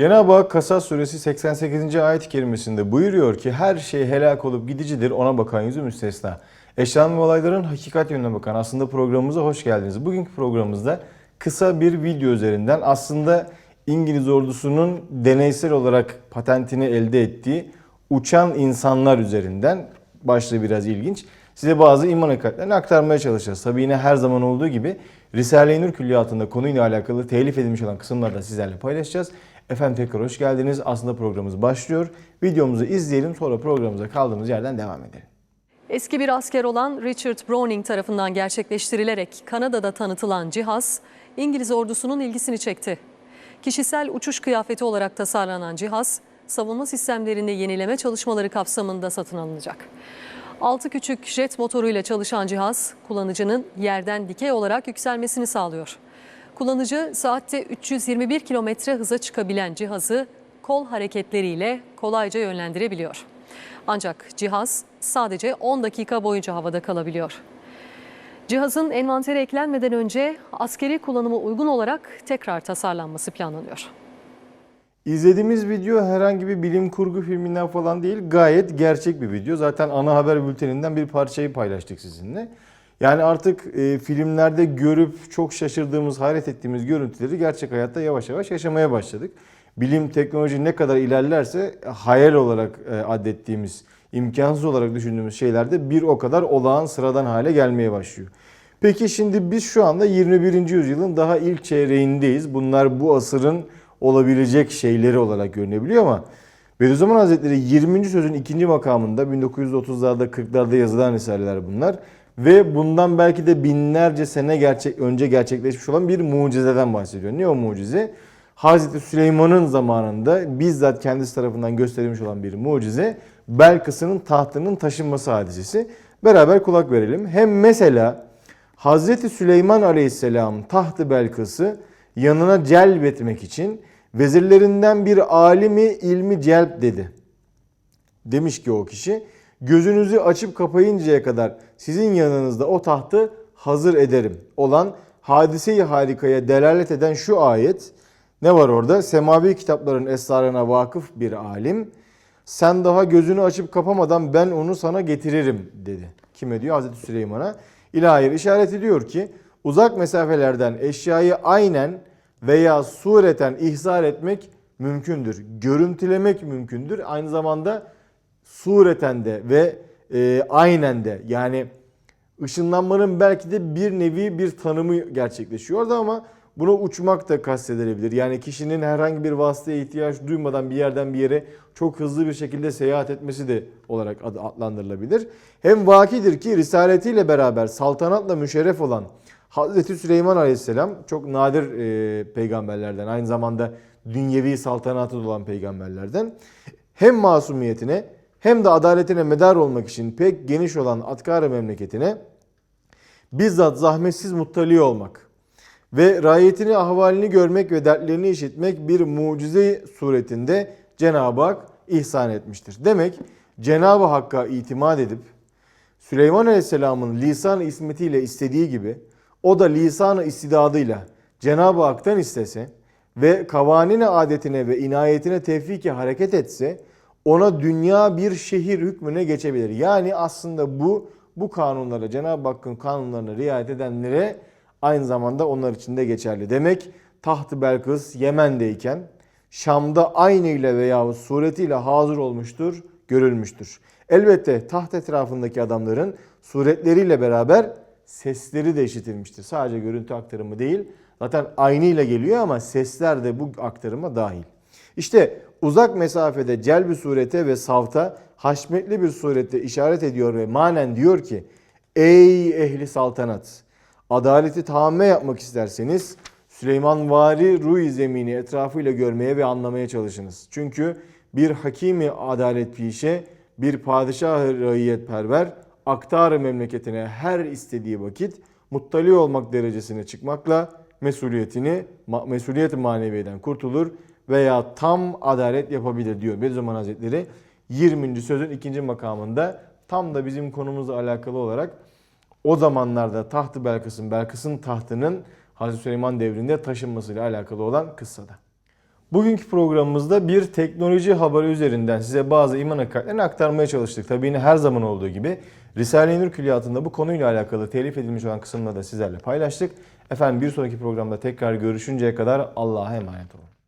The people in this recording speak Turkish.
Cenab-ı Hak Kasas suresi 88. ayet-i kerimesinde buyuruyor ki her şey helak olup gidicidir ona bakan yüzü müstesna. Eşyan ve olayların hakikat yönüne bakan aslında programımıza hoş geldiniz. Bugünkü programımızda kısa bir video üzerinden aslında İngiliz ordusunun deneysel olarak patentini elde ettiği uçan insanlar üzerinden başlığı biraz ilginç. Size bazı iman hakikatlerini aktarmaya çalışacağız. Tabii yine her zaman olduğu gibi Risale-i Nur külliyatında konuyla alakalı telif edilmiş olan kısımları da sizlerle paylaşacağız. Efendim tekrar hoş geldiniz. Aslında programımız başlıyor. Videomuzu izleyelim sonra programımıza kaldığımız yerden devam edelim. Eski bir asker olan Richard Browning tarafından gerçekleştirilerek Kanada'da tanıtılan cihaz İngiliz ordusunun ilgisini çekti. Kişisel uçuş kıyafeti olarak tasarlanan cihaz savunma sistemlerinde yenileme çalışmaları kapsamında satın alınacak. 6 küçük jet motoruyla çalışan cihaz kullanıcının yerden dikey olarak yükselmesini sağlıyor. Kullanıcı saatte 321 kilometre hıza çıkabilen cihazı kol hareketleriyle kolayca yönlendirebiliyor. Ancak cihaz sadece 10 dakika boyunca havada kalabiliyor. Cihazın envantere eklenmeden önce askeri kullanıma uygun olarak tekrar tasarlanması planlanıyor. İzlediğimiz video herhangi bir bilim kurgu filminden falan değil. Gayet gerçek bir video. Zaten ana haber bülteninden bir parçayı paylaştık sizinle. Yani artık e, filmlerde görüp çok şaşırdığımız, hayret ettiğimiz görüntüleri gerçek hayatta yavaş yavaş yaşamaya başladık. Bilim, teknoloji ne kadar ilerlerse hayal olarak e, adettiğimiz, imkansız olarak düşündüğümüz şeyler de bir o kadar olağan sıradan hale gelmeye başlıyor. Peki şimdi biz şu anda 21. yüzyılın daha ilk çeyreğindeyiz. Bunlar bu asırın olabilecek şeyleri olarak görünebiliyor ama Bediüzzaman Hazretleri 20. sözün ikinci makamında 1930'larda 40'larda yazılan risaleler bunlar ve bundan belki de binlerce sene gerçek önce gerçekleşmiş olan bir mucizeden bahsediyor. Ne o mucize? Hazreti Süleyman'ın zamanında bizzat kendisi tarafından gösterilmiş olan bir mucize Belkıs'ın tahtının taşınması hadisesi. Beraber kulak verelim. Hem mesela Hazreti Süleyman Aleyhisselam tahtı Belkıs'ı yanına celbetmek için vezirlerinden bir alimi ilmi celp dedi. Demiş ki o kişi gözünüzü açıp kapayıncaya kadar sizin yanınızda o tahtı hazır ederim olan hadiseyi harikaya delalet eden şu ayet ne var orada? Semavi kitapların esrarına vakıf bir alim sen daha gözünü açıp kapamadan ben onu sana getiririm dedi. Kime diyor? Hazreti Süleyman'a. İlahi işaret ediyor ki uzak mesafelerden eşyayı aynen veya sureten ihzar etmek mümkündür. Görüntülemek mümkündür. Aynı zamanda sureten de ve e, aynen de yani ışınlanmanın belki de bir nevi bir tanımı gerçekleşiyor orada ama buna uçmak da kastedilebilir. Yani kişinin herhangi bir vasıtaya ihtiyaç duymadan bir yerden bir yere çok hızlı bir şekilde seyahat etmesi de olarak adlandırılabilir. Hem vakidir ki risaletiyle beraber saltanatla müşerref olan Hazreti Süleyman Aleyhisselam çok nadir e, peygamberlerden aynı zamanda dünyevi saltanatı olan peygamberlerden hem masumiyetine hem de adaletine medar olmak için pek geniş olan Atkara memleketine bizzat zahmetsiz muttali olmak ve rayetini ahvalini görmek ve dertlerini işitmek bir mucize suretinde Cenab-ı Hak ihsan etmiştir. Demek Cenab-ı Hakk'a itimat edip Süleyman Aleyhisselam'ın lisan-ı ismetiyle istediği gibi o da lisan-ı istidadıyla Cenab-ı Hak'tan istese ve kavanine adetine ve inayetine tevfiki hareket etse ona dünya bir şehir hükmüne geçebilir. Yani aslında bu bu kanunlara Cenab-ı Hakk'ın kanunlarına riayet edenlere aynı zamanda onlar için de geçerli. Demek taht-ı Belkıs Yemen'deyken Şam'da aynıyla veya suretiyle hazır olmuştur, görülmüştür. Elbette taht etrafındaki adamların suretleriyle beraber sesleri de işitilmiştir. Sadece görüntü aktarımı değil. Zaten aynıyla geliyor ama sesler de bu aktarıma dahil. İşte uzak mesafede celbi surete ve savta haşmetli bir surette işaret ediyor ve manen diyor ki Ey ehli saltanat! Adaleti tahamme yapmak isterseniz Süleyman Vari ruh zemini etrafıyla görmeye ve anlamaya çalışınız. Çünkü bir hakimi adalet pişe, bir padişah-ı raiyetperver aktar memleketine her istediği vakit muttali olmak derecesine çıkmakla mesuliyetini mesuliyet maneviyeden kurtulur veya tam adalet yapabilir diyor Bediüzzaman Hazretleri 20. sözün ikinci makamında tam da bizim konumuzla alakalı olarak o zamanlarda tahtı Belkıs'ın Belkıs'ın tahtının Hazreti Süleyman devrinde taşınmasıyla alakalı olan kıssada. Bugünkü programımızda bir teknoloji haberi üzerinden size bazı iman hakikatlerini aktarmaya çalıştık. Tabii yine her zaman olduğu gibi Risale-i Nur Külliyatı'nda bu konuyla alakalı telif edilmiş olan kısımları da sizlerle paylaştık. Efendim bir sonraki programda tekrar görüşünceye kadar Allah'a emanet olun.